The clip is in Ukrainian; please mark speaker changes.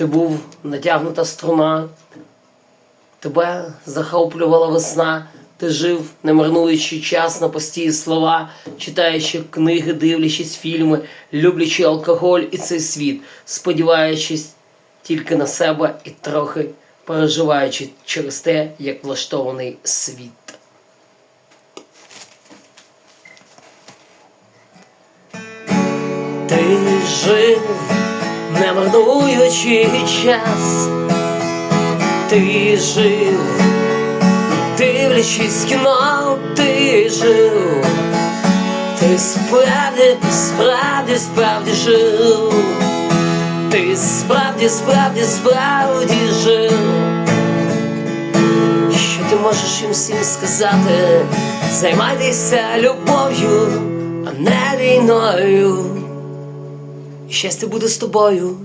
Speaker 1: Ти був натягнута струна, тебе захоплювала весна, ти жив, не марнуючи час на пусті слова, читаючи книги, дивлячись фільми, люблячи алкоголь і цей світ, сподіваючись тільки на себе і трохи переживаючи через те, як влаштований світ. Ти жив, не марнуючи час, ти жив, дивлячись кіно, ти жив, ти справді, справді, справді жив, ти справді, справді, справді жив. Що ти можеш їм всім сказати? Займайтеся любов'ю, а не війною. Щастя буде з тобою.